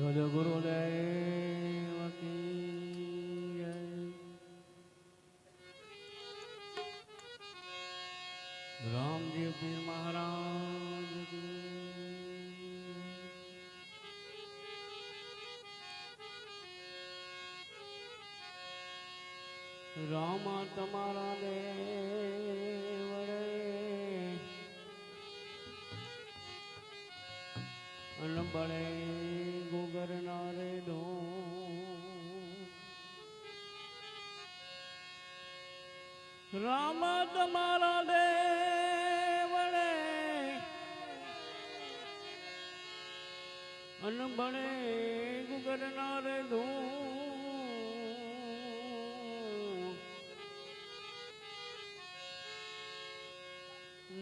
સદગુરુદેવ. રામજી પીર મહારાજ રામા તમારા દેવડે અનબળે ગુગર નારે નો રામ તમારા દેવડે અનબળે ગુગર નારે દો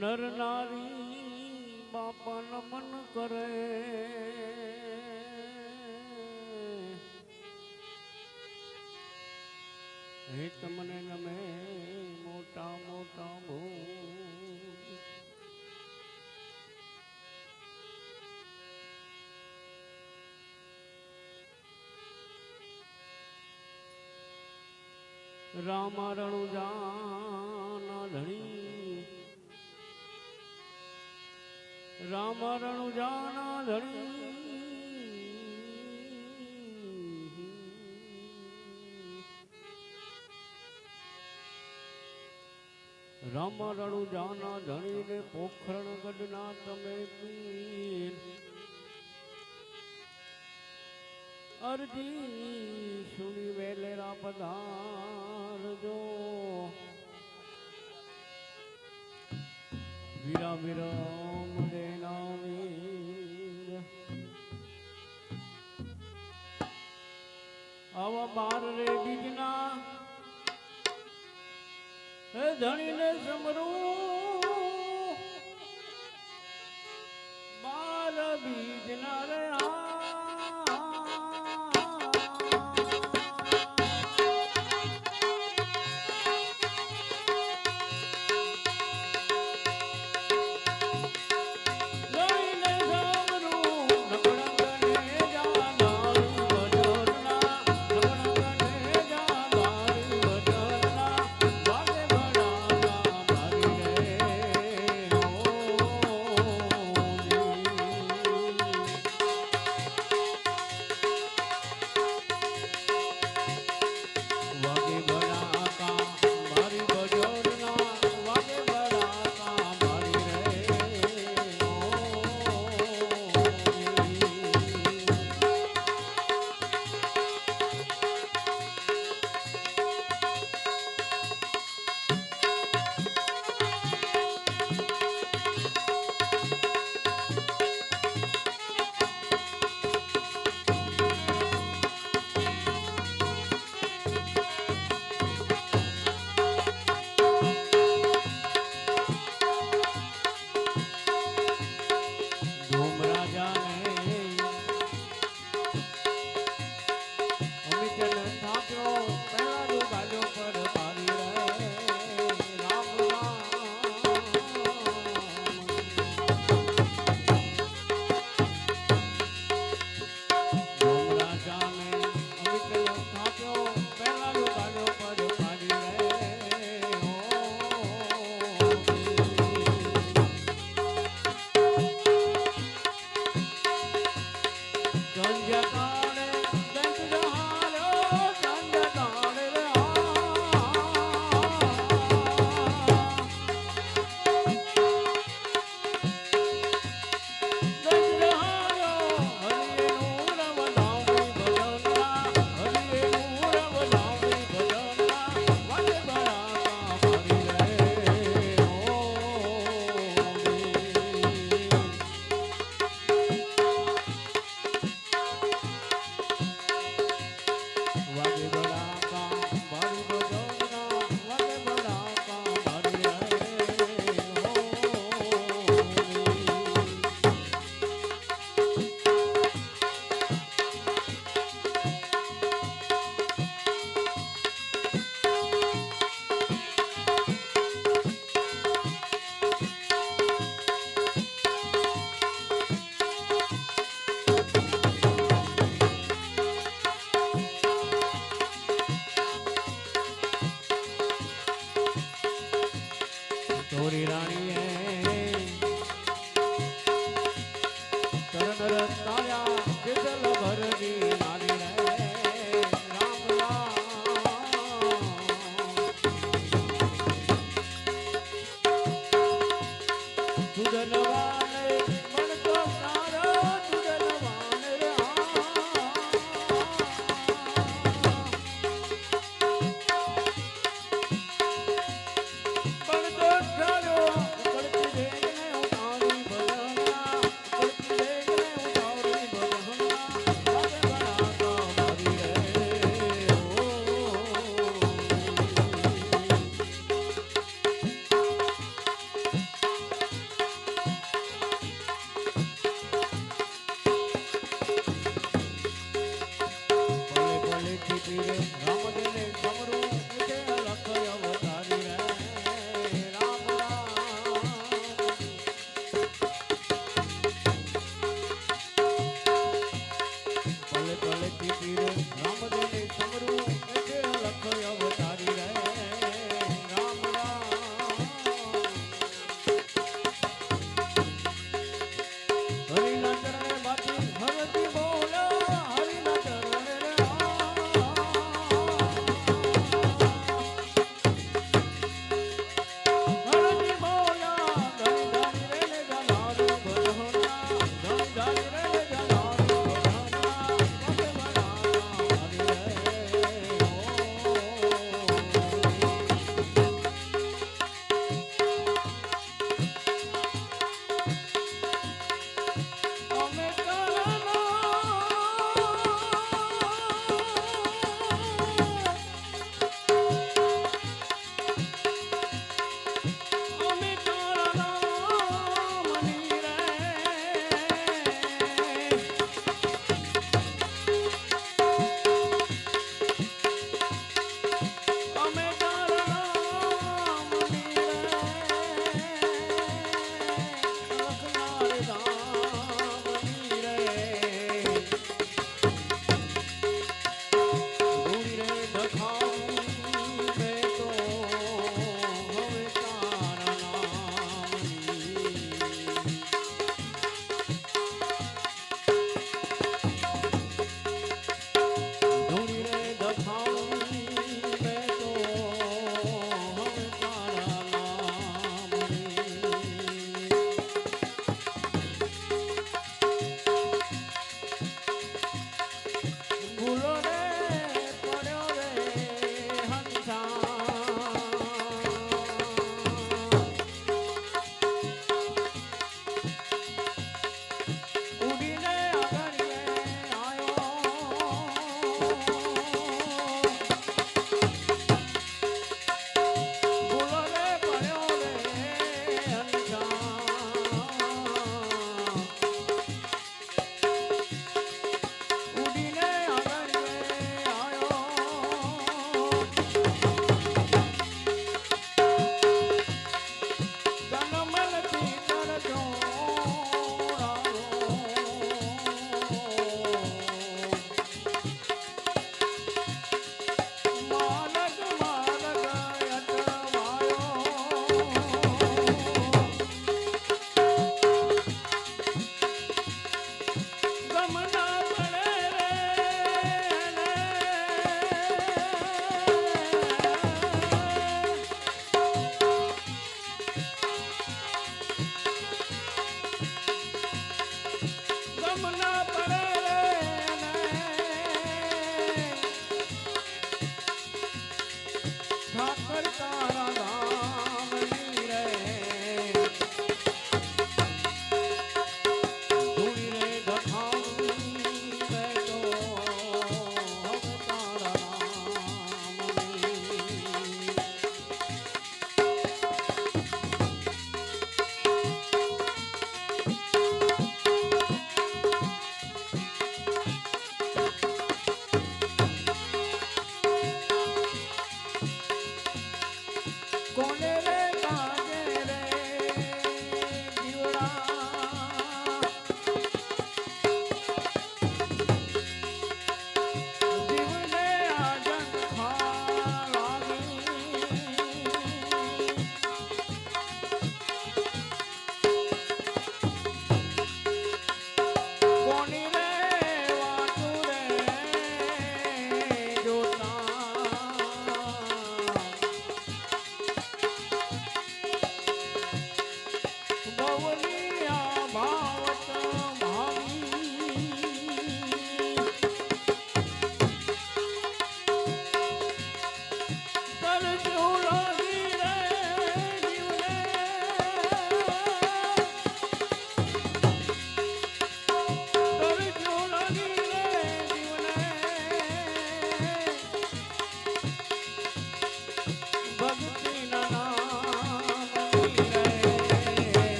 નર નારી બાપા નમન કરે. હે તમને ગમે મોટા મોટા ભૂ રામ રણુજાના ધણી. રામ રણુજાના ધણી. રામ રણુજાના ધણીને પોખરણ ગઢના તમે પીર. અરજી સુની વેલેરા પધારજો વીરા વિરામ દેના વીર. આવા બાર રે બીજના ધણીને સમરું